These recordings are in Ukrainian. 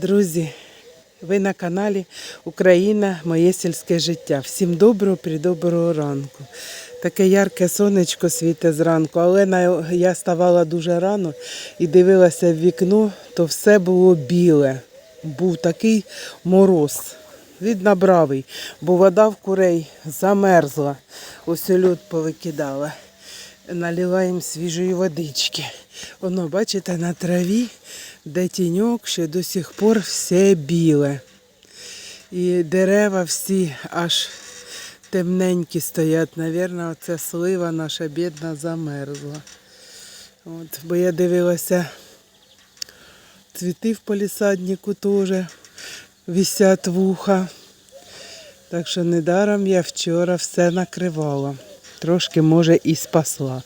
Друзі, ви на каналі Україна, моє сільське життя. Всім доброго, придоброго ранку. Таке ярке сонечко світить зранку, але я ставала дуже рано і дивилася в вікно, то все було біле. Був такий мороз. Видно, бравий, бо вода в курей замерзла. Ось льод повикидала. Налила їм свіжої водички. Воно, бачите, на траві, де тіньок, ще до сих пор все біле. І дерева всі аж темненькі стоять. Навірно, оця слива наша бідна замерзла. От, бо я дивилася, цвіти в полісаднику теж висять вуха. Так що недаром я вчора все накривала. Трошки, може, і спасла.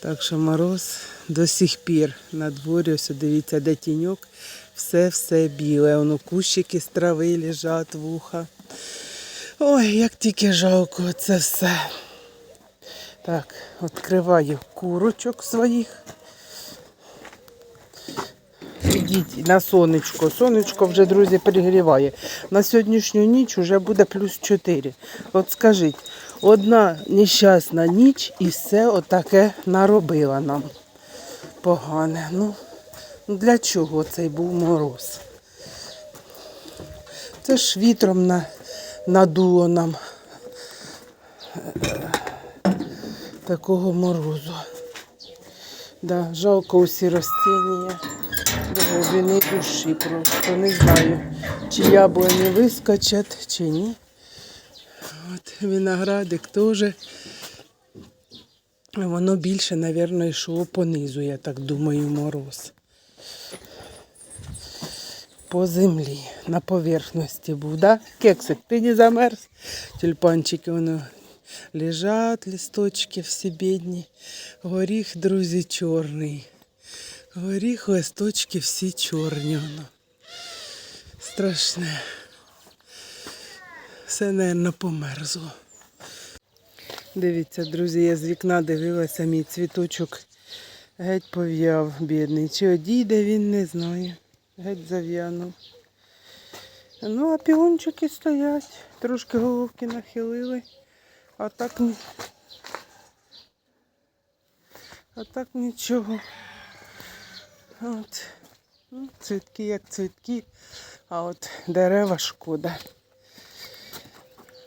Так що мороз до сих пір на дворі, ось дивіться, де тіньок, все-все біле. Воно кущики з трави лежать, вуха. Ой, як тільки жалко це все. Так, відкриваю курочок своїх. Ідіть на сонечко. Сонечко вже, друзі, перегріває. На сьогоднішню ніч вже буде плюс 4. От скажіть, одна нещасна ніч і все отаке наробила нам. Погане. Ну, для чого цей був мороз? Це ж вітром на, надуло нам е, такого морозу. Да, жалко усі ростіння до глибини душі просто. Не знаю, чи яблуні вискочать, чи ні. От виноградик теж. Воно більше, мабуть, йшло понизу, я так думаю, мороз. По землі, на поверхності був, да? Кексик, ти не замерз? Тюльпанчики воно лежать, листочки всі бідні. Горіх, друзі, чорний. Горіх, листочки всі чорні. Воно. Страшне. Все, мабуть, померзло. Дивіться, друзі, я з вікна дивилася, мій цвіточок геть пов'яв, бідний. Чи одійде він, не знаю. Геть зав'янув. Ну, а піончики стоять, трошки головки нахилили, а так. А так нічого. От. Ну, цвітки як цвітки, а от дерева шкода.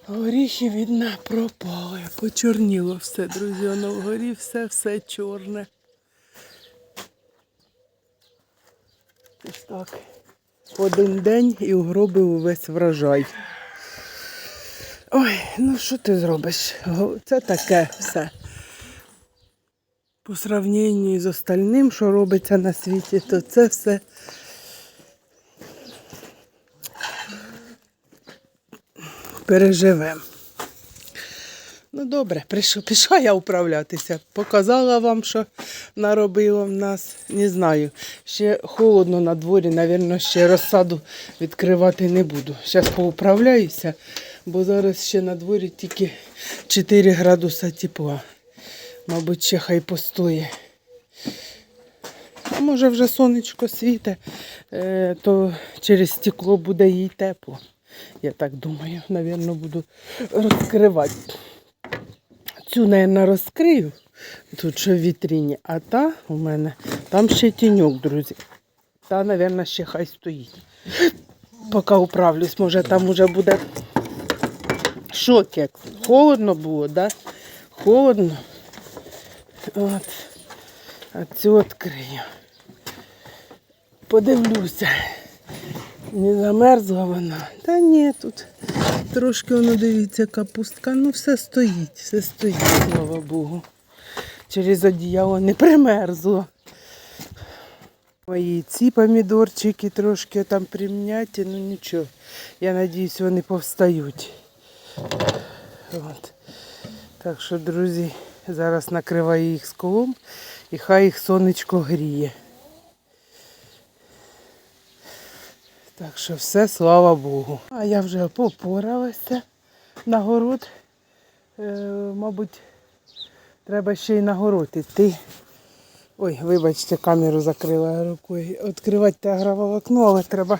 Горіхи, видно, пропали. Почорніло все, друзі. Воно вгорі все-все чорне. Ось так. Один день і угробив увесь врожай. Ой, ну що ти зробиш? Це таке все. По сравненню з остальним, що робиться на світі, то це все переживемо. Ну добре, прийшов, пішла я управлятися. Показала вам, що наробила в нас. Не знаю. Ще холодно на дворі, мабуть, ще розсаду відкривати не буду. Зараз поуправляюся, бо зараз ще на дворі тільки 4 градуса тепла. Мабуть, ще хай постоє. А може вже сонечко світе, е, то через стекло буде їй тепло. Я так думаю, Навірно, буду розкривати. Цю, мабуть, розкрию, тут що в вітріні, а та у мене, там ще тіньок, друзі. Та, мабуть, ще хай стоїть. Поки управлюсь, може там уже буде шок як. Холодно було, да? Холодно. От. А цю відкрию. Подивлюся. Не замерзла вона. Та ні, тут трошки воно дивіться, капустка. Ну все стоїть, все стоїть, слава Богу. Через одіяло не примерзло. Мої ці помідорчики трошки там примняті, ну нічого. Я надіюсь, вони повстають. От. Так що, друзі, зараз накриваю їх сколом і хай їх сонечко гріє. Так що все, слава Богу. А я вже попоралася на город. Е, мабуть, треба ще й на город іти. Ой, вибачте, камеру закрила рукою. Відкривати те агроволокно, але треба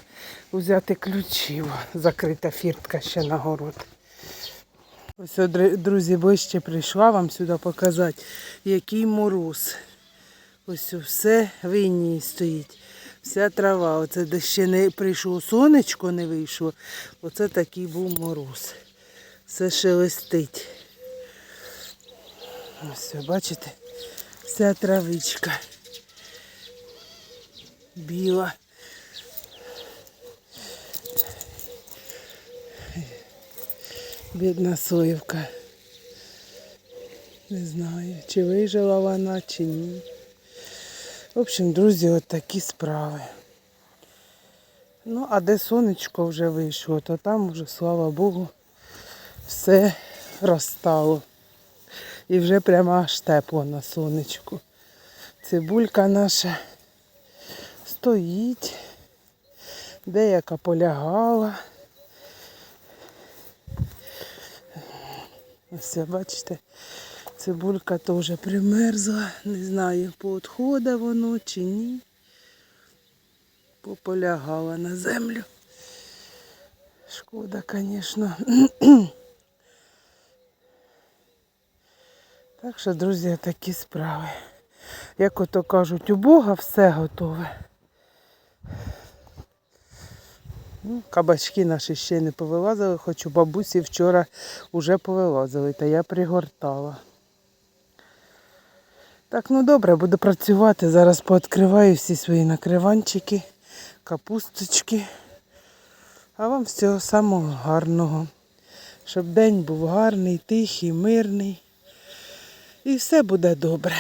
взяти ключів. Закрита фіртка ще на город. Ось, друзі, ближче прийшла вам сюди показати, який мороз. Ось все в інії стоїть. Вся трава. Оце де ще не прийшло сонечко, не вийшло. Оце такий був мороз. Все шелестить. Ось, бачите? Вся травичка. Біла. Бідна соївка. Не знаю, чи вижила вона, чи ні. В общем, друзі, от такі справи. Ну, а де сонечко вже вийшло, то там вже, слава Богу, все розстало. І вже прямо аж тепло на сонечку. Цибулька наша стоїть, деяка полягала. Ось, бачите, цибулька теж примерзла. Не знаю, поотходе воно чи ні. Пополягала на землю. Шкода, звісно. Так що, друзі, такі справи. Як ото кажуть, у Бога все готове. Ну, кабачки наші ще не повилазили, хоч у бабусі вчора вже повилазили, та я пригортала. Так, ну добре, буду працювати. Зараз пооткриваю всі свої накриванчики, капусточки. А вам всього самого гарного. Щоб день був гарний, тихий, мирний. І все буде добре.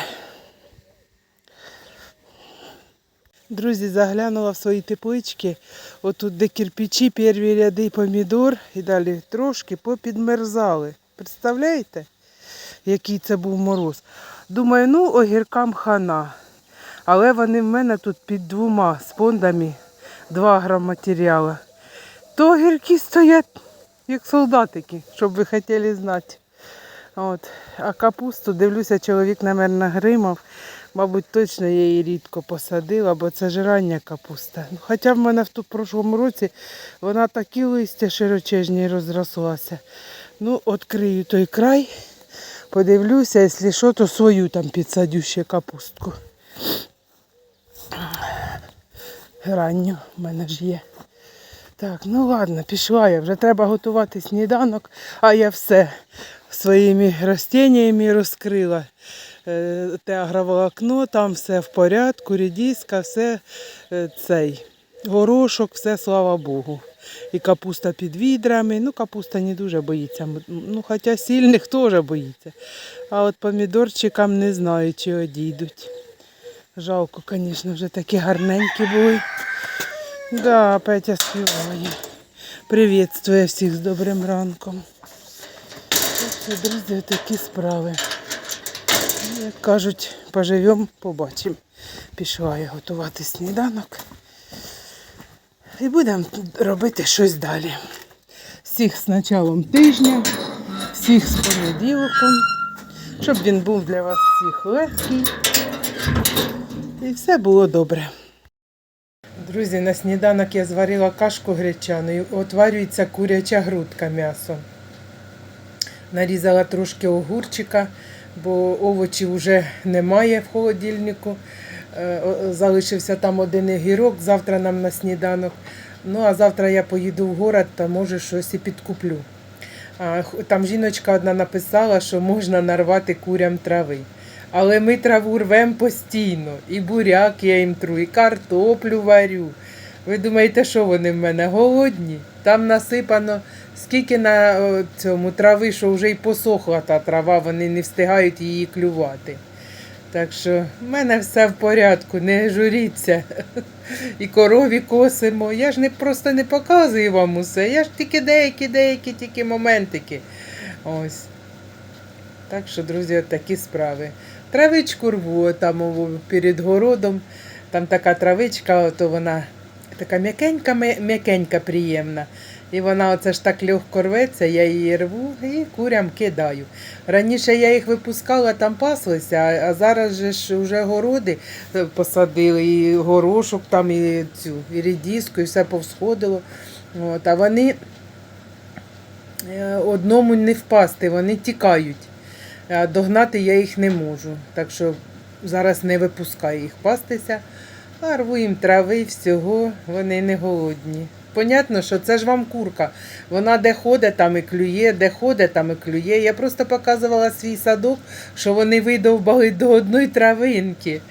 Друзі, заглянула в свої теплички. Отут, де кирпичі, перві ряди помідор і далі трошки попідмерзали. Представляєте, який це був мороз? Думаю, ну огіркам хана. Але вони в мене тут під двома спондами 2 грам матеріалу. То огірки стоять, як солдатики, щоб ви хотіли знати. От. А капусту, дивлюся, чоловік на мене нагримав. Мабуть, точно я її рідко посадила, бо це ж рання капуста. Ну, Хоча в мене в ту- прошлому році вона такі листя широчезні розрослася. Ну, відкрию той край, подивлюся, якщо що, то свою там підсадю ще капустку. Ранню в мене ж є. Так, ну ладно, пішла я. Вже треба готувати сніданок, а я все своїми растіннями розкрила. Е, Те агроволокно, там все в порядку, рідіска, все е, цей. Горошок, все, слава Богу. І капуста під відрами. Ну, капуста не дуже боїться. Ну, хоча сильних теж боїться. А от помідорчикам не знаю, чи одійдуть. Жалко, звісно, вже такі гарненькі були. Да, Петя співає. Приветствую всіх з добрим ранком. Так друзі, такі справи. Як кажуть, поживемо, побачимо. Пішла я готувати сніданок. І будемо робити щось далі. Всіх з началом тижня, всіх з понеділком, щоб він був для вас всіх легкий. І все було добре. Друзі, на сніданок я зварила кашку гречаною. Отварюється куряча грудка м'ясо. Нарізала трошки огурчика, бо овочів вже немає в холодильнику. Е, Залишився там один огірок, завтра нам на сніданок. Ну, а завтра я поїду в город, та може щось і підкуплю. Там жіночка одна написала, що можна нарвати курям трави. Але ми траву рвемо постійно. І буряк я їм тру, і картоплю варю. Ви думаєте, що вони в мене голодні? Там насипано скільки на цьому трави, що вже й посохла та трава, вони не встигають її клювати. Так що в мене все в порядку, не журіться. І корові косимо. Я ж не просто не показую вам усе. Я ж тільки деякі, деякі тільки моментики. Ось. Так що, друзі, такі справи. Травичку рву там перед городом. Там така травичка, то вона така м'якенька, м'якенька, приємна. І вона оце ж так легко рветься, я її рву і курям кидаю. Раніше я їх випускала, там паслися, а зараз же ж вже городи посадили, і горошок там, і цю, і рідіску, і все повсходило. От, а вони е, одному не впасти, вони тікають. А догнати я їх не можу. Так що зараз не випускаю їх пастися, а рву їм трави, всього, вони не голодні. Понятно, що це ж вам курка. Вона де ходить, там і клює, де ходить, там і клює. Я просто показувала свій садок, що вони видовбали до одної травинки.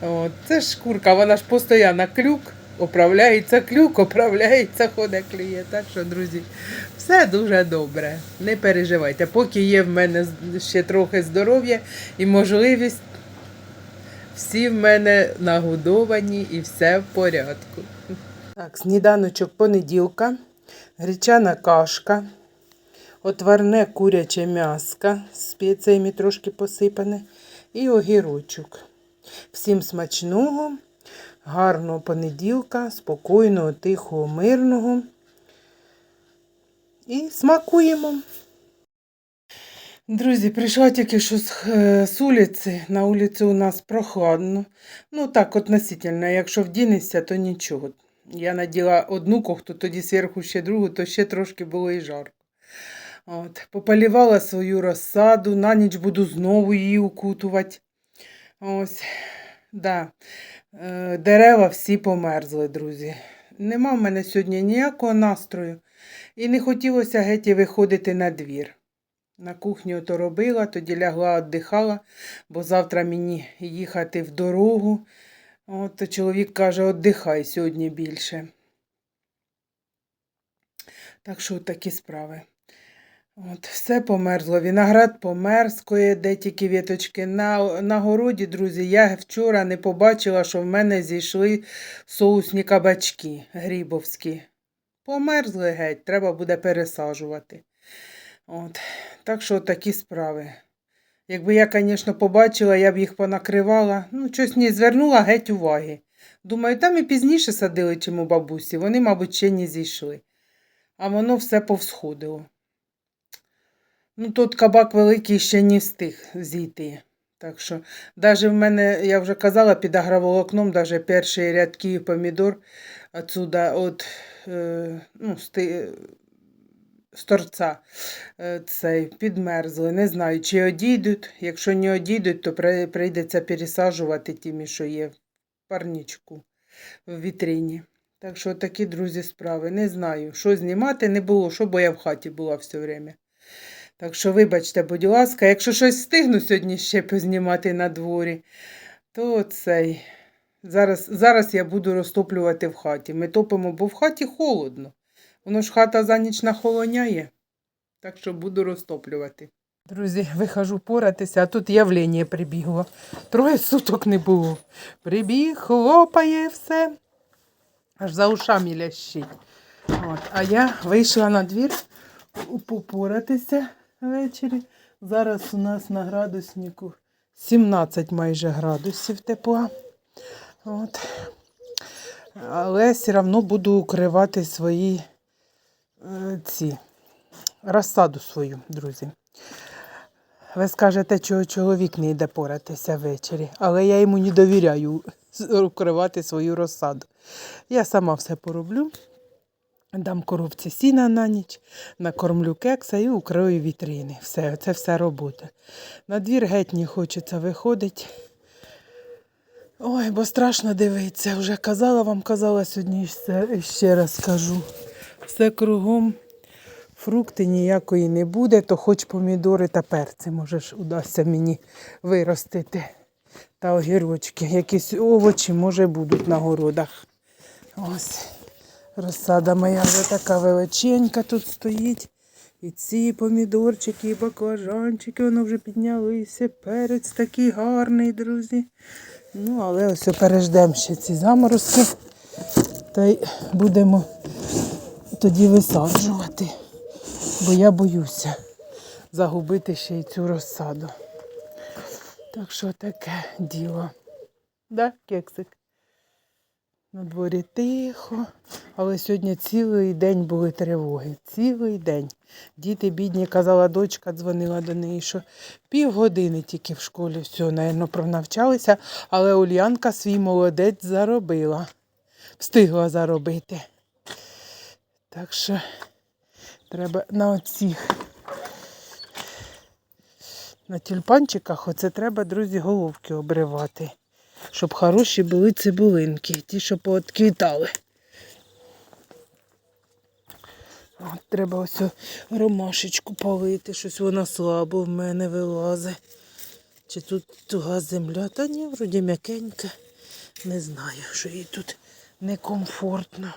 От. Це ж курка, вона ж постійно клюк, оправляється клюк, оправляється, ходить, клює. Так що, друзі, все дуже добре. Не переживайте. Поки є в мене ще трохи здоров'я і можливість, всі в мене нагодовані і все в порядку. Так, сніданочок понеділка, гречана кашка, отварне куряче м'яско спеціями трошки посипане і огірочок. Всім смачного, гарного понеділка, спокійного, тихого, мирного. І смакуємо. Друзі, прийшла тільки що з, е, вулиці. На вулиці у нас прохладно. Ну так, относительно. Якщо вдінешся, то нічого. Я наділа одну кофту, тоді зверху ще другу, то ще трошки було і жарко. От, пополівала свою розсаду, на ніч буду знову її укутувати. Ось, да. Е, Дерева всі померзли, друзі. Нема в мене сьогодні ніякого настрою. І не хотілося геть виходити на двір. На кухню то робила, тоді лягла, віддихала, бо завтра мені їхати в дорогу. От то чоловік каже, віддихай сьогодні більше. Так що такі справи. От, все померзло. Виноград померз, де тільки віточки. На, на городі, друзі, я вчора не побачила, що в мене зійшли соусні кабачки грібовські. Померзли геть, треба буде пересаджувати. От. Так що такі справи. Якби я, звісно, побачила, я б їх понакривала. Ну, щось не звернула геть уваги. Думаю, там і пізніше садили, чим у бабусі. Вони, мабуть, ще не зійшли. А воно все повсходило. Ну, тут кабак великий ще не встиг зійти. Так що, навіть в мене, я вже казала, під агроволокном, навіть перші рядки помідор отсюда, от, е, ну, сти, з торця е, цей, підмерзли. Не знаю, чи одійдуть. Якщо не одійдуть, то прийдеться пересаджувати тими, що є в парнічку в вітрині. Так що такі, друзі, справи. Не знаю, що знімати не було, що, бо я в хаті була все время. Так що, вибачте, будь ласка, якщо щось встигну сьогодні ще познімати на дворі, то цей. Зараз, зараз я буду розтоплювати в хаті. Ми топимо, бо в хаті холодно. Воно ж хата за ніч нахолоняє. Так що буду розтоплювати. Друзі, вихожу поратися, а тут явлення прибігло. Троє суток не було. Прибіг, хлопає все. Аж за ушами лящить. От. А я вийшла на двір попоратися ввечері. Зараз у нас на градуснику 17 майже градусів тепла. От. Але все одно буду укривати свої ці розсаду свою, друзі. Ви скажете, чого чоловік не йде поратися ввечері, але я йому не довіряю укривати свою розсаду. Я сама все пороблю. Дам коровці сіна на ніч, накормлю кекса і укрию вітрини. Все, це все робота. На двір геть не хочеться виходити. Ой, бо страшно дивитися. Вже казала вам, казала сьогодні ще, раз кажу. Все кругом. Фрукти ніякої не буде, то хоч помідори та перці, може ж удасться мені виростити. Та огірочки. Якісь овочі, може, будуть на городах. Ось. Розсада моя вже така величенька тут стоїть. І ці помідорчики, і баклажанчики, воно вже піднялися. Перець такий гарний, друзі. Ну, але ось переждемо ще ці заморозки. Та й будемо тоді висаджувати. Бо я боюся загубити ще й цю розсаду. Так що таке діло. Да, кексик? На дворі тихо, але сьогодні цілий день були тривоги. Цілий день. Діти бідні, казала дочка, дзвонила до неї, що півгодини тільки в школі все, напевно, пронавчалися, але Ульянка свій молодець заробила. Встигла заробити. Так що треба на оцих на тюльпанчиках оце треба, друзі, головки обривати щоб хороші були цибулинки, ті, що поотквітали. От треба ось ромашечку полити, щось вона слабо в мене вилазить. Чи тут туга земля? Та ні, вроді м'якенька. Не знаю, що їй тут некомфортно.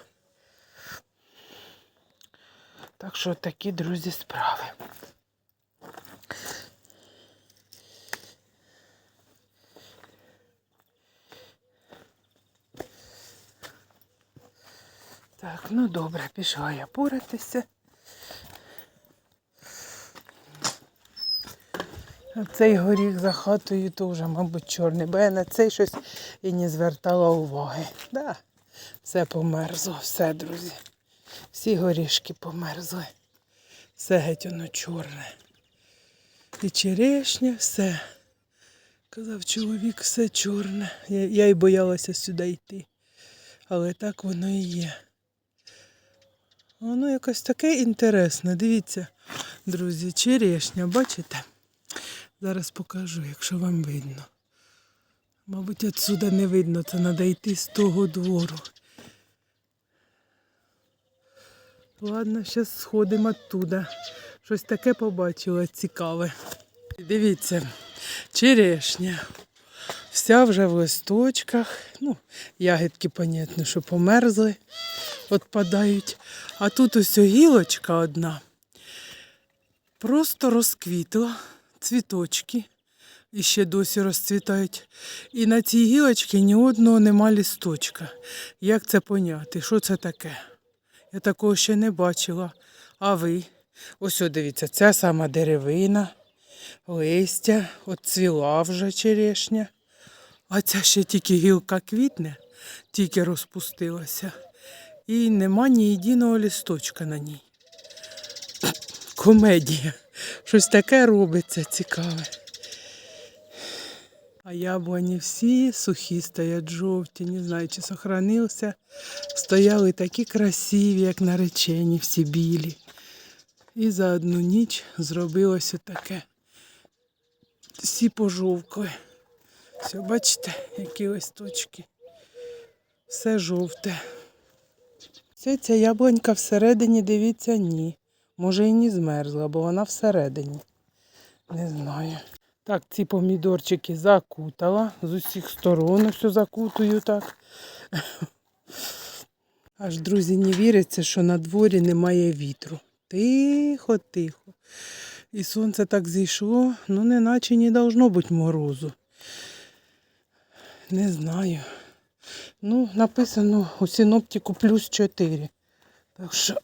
Так що такі, друзі, справи. Так, ну добре, пішла я поратися. Цей горіх за хатою теж, мабуть, чорний, бо я на цей щось і не звертала уваги. Да, все померзло, все, друзі. Всі горішки померзли. Все геть воно чорне. І черешня, все. Казав чоловік, все чорне. Я, я й боялася сюди йти. Але так воно і є. Воно якось таке інтересне. Дивіться, друзі, черешня, бачите? Зараз покажу, якщо вам видно. Мабуть, відсюди не видно, це треба йти з того двору. Ладно, зараз сходимо оттуда. Щось таке побачила цікаве. Дивіться, черешня. Вся вже в листочках. Ну, ягідки, понятно, що померзли, відпадають. А тут ось гілочка одна. Просто розквітла, цвіточки. І ще досі розцвітають. І на цій гілочці ні одного нема лісточка. Як це поняти? Що це таке? Я такого ще не бачила. А ви? Ось дивіться, ця сама деревина, листя, от цвіла вже черешня. А ця ще тільки гілка квітне, тільки розпустилася. І нема ні єдиного лісточка на ній. Комедія. Щось таке робиться цікаве. А яблуні всі сухі стоять жовті, не знаю, чи сохранився. Стояли такі красиві, як наречені, всі білі. І за одну ніч зробилося таке. Всі пожовкли. Все, бачите, які листочки. Все жовте. Це ця яблунька всередині, дивіться, ні. Може і не змерзла, бо вона всередині. Не знаю. Так, ці помідорчики закутала. З усіх сторон все закутую так. Аж, друзі, не віриться, що на дворі немає вітру. Тихо, тихо. І сонце так зійшло, ну неначе не должно бути морозу. Не знаю. Ну, написано у синоптику плюс 4. Так що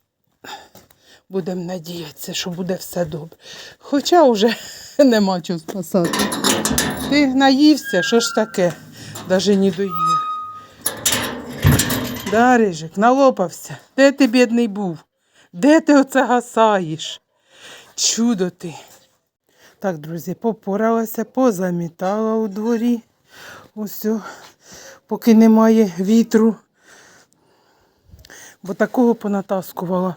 будемо надіятися, що буде все добре. Хоча вже нема чого спасати. Ти наївся, що ж таке? Даже не доїв. Да, Рижик, налопався. Де ти, бідний, був? Де ти оце гасаєш? Чудо ти. Так, друзі, попоралася, позамітала у дворі. Ось, поки немає вітру. Бо такого понатаскувала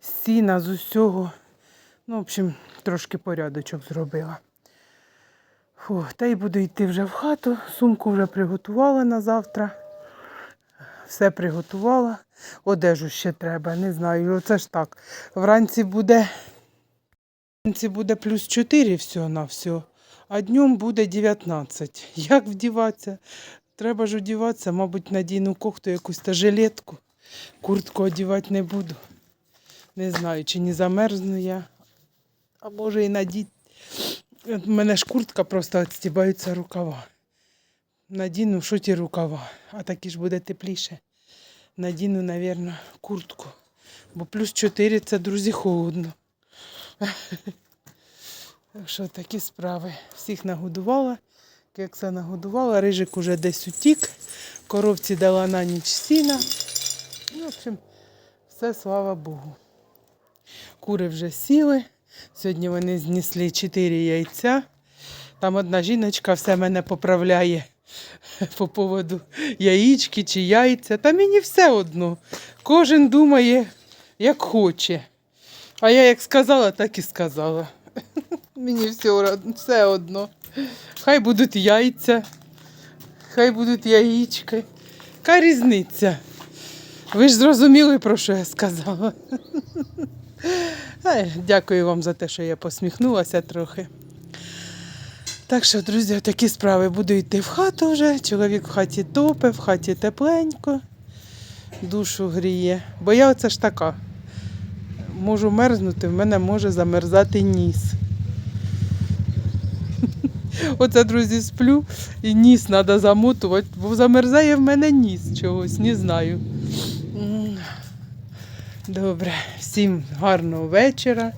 сіна з усього. Ну, в общем, трошки порядочок зробила. Фу, та й буду йти вже в хату. Сумку вже приготувала на завтра. Все приготувала. Одежу ще треба, не знаю. Оце ж так. Вранці буде, вранці буде плюс 4 всього на все, а днем буде 19. Як вдіватися? Треба ж одіватися, мабуть, надійну кофту якусь та жилетку. Куртку одівати не буду. Не знаю, чи не замерзну я. А може і надіть. У мене ж куртка просто відстібаються рукава. Надіну, що ті рукава, а такі ж буде тепліше. Надіну, мабуть, куртку. Бо плюс 4 це, друзі, холодно. Так що такі справи. Всіх нагодувала Кекса нагодувала, рижик уже десь утік, коровці дала на ніч сіна. Ну, в общем, все слава Богу. Кури вже сіли. Сьогодні вони знесли 4 яйця. Там одна жіночка все мене поправляє по поводу яєчки чи яйця. Та мені все одно. Кожен думає, як хоче. А я як сказала, так і сказала. Мені все, все одно. Хай будуть яйця, хай будуть яєчки. Яка різниця? Ви ж зрозуміли, про що я сказала. Ай, Дякую вам за те, що я посміхнулася трохи. Так що, друзі, такі справи. Буду йти в хату вже. Чоловік в хаті топе, в хаті тепленько, душу гріє. Бо я оце ж така. Можу мерзнути, в мене може замерзати ніс. Оце, друзі, сплю і ніс треба замотувати, бо замерзає в мене ніс чогось, не знаю. Добре, всім гарного вечора,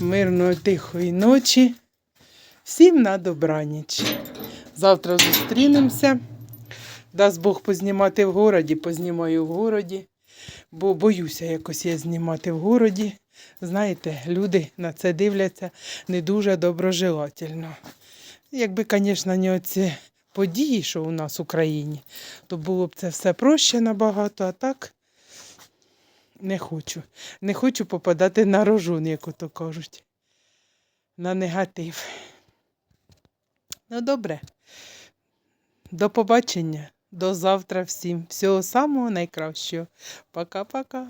мирної тихої ночі. Всім на добраніч. Завтра зустрінемося. Дасть Бог познімати в городі, познімаю в городі, бо боюся якось я знімати в городі. Знаєте, люди на це дивляться не дуже доброжелательно. Якби, звісно, не оці події, що у нас в Україні, то було б це все проще набагато, а так не хочу. Не хочу попадати на рожон, як ото кажуть. На негатив. Ну, добре. До побачення. До завтра всім. Всього самого найкращого. Пока-пока.